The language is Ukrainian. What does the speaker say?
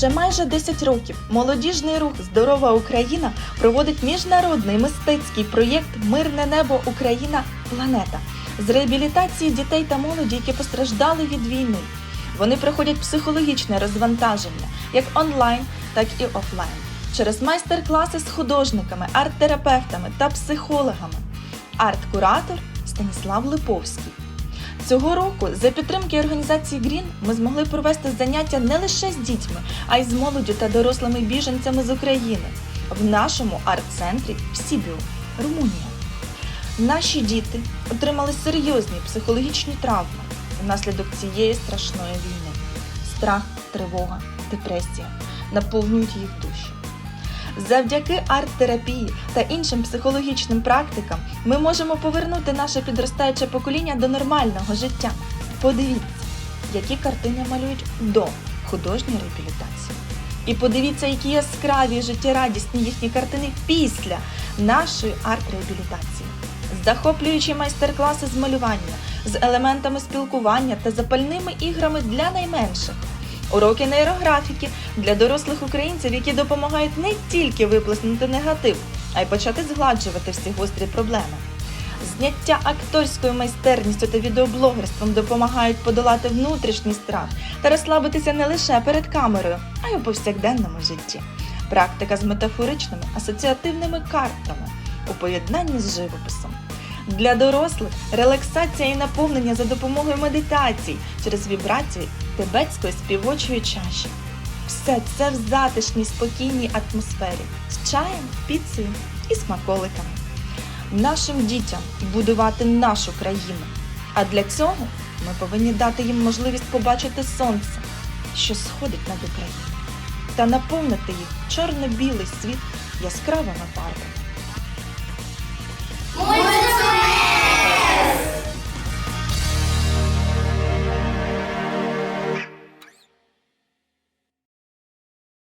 Вже майже 10 років молодіжний рух Здорова Україна проводить міжнародний мистецький проєкт Мирне небо Україна Планета з реабілітації дітей та молоді, які постраждали від війни. Вони проходять психологічне розвантаження як онлайн, так і офлайн через майстер-класи з художниками, арт-терапевтами та психологами. Арт-куратор Станіслав Липовський. Цього року за підтримки організації Грін ми змогли провести заняття не лише з дітьми, а й з молоддю та дорослими біженцями з України в нашому арт-центрі в Сібіу, Румунія. Наші діти отримали серйозні психологічні травми внаслідок цієї страшної війни. Страх, тривога, депресія наповнюють їх душі. Завдяки арт-терапії та іншим психологічним практикам ми можемо повернути наше підростаюче покоління до нормального життя. Подивіться, які картини малюють до художньої реабілітації. І подивіться, які яскраві життєрадісні їхні картини після нашої арт-реабілітації. Захоплюючі майстер-класи з малювання, з елементами спілкування та запальними іграми для найменших. Уроки нейрографіки для дорослих українців, які допомагають не тільки виплеснути негатив, а й почати згладжувати всі гострі проблеми. Зняття акторською майстерністю та відеоблогерством допомагають подолати внутрішній страх та розслабитися не лише перед камерою, а й у повсякденному житті. Практика з метафоричними асоціативними картами у поєднанні з живописом. Для дорослих релаксація і наповнення за допомогою медитацій через вібрації тибетської співочої чаші. Все це в затишній спокійній атмосфері з чаєм, піцею і смаколиками. Нашим дітям будувати нашу країну. А для цього ми повинні дати їм можливість побачити сонце, що сходить над Україною, та наповнити їх чорно-білий світ яскравими фарбами.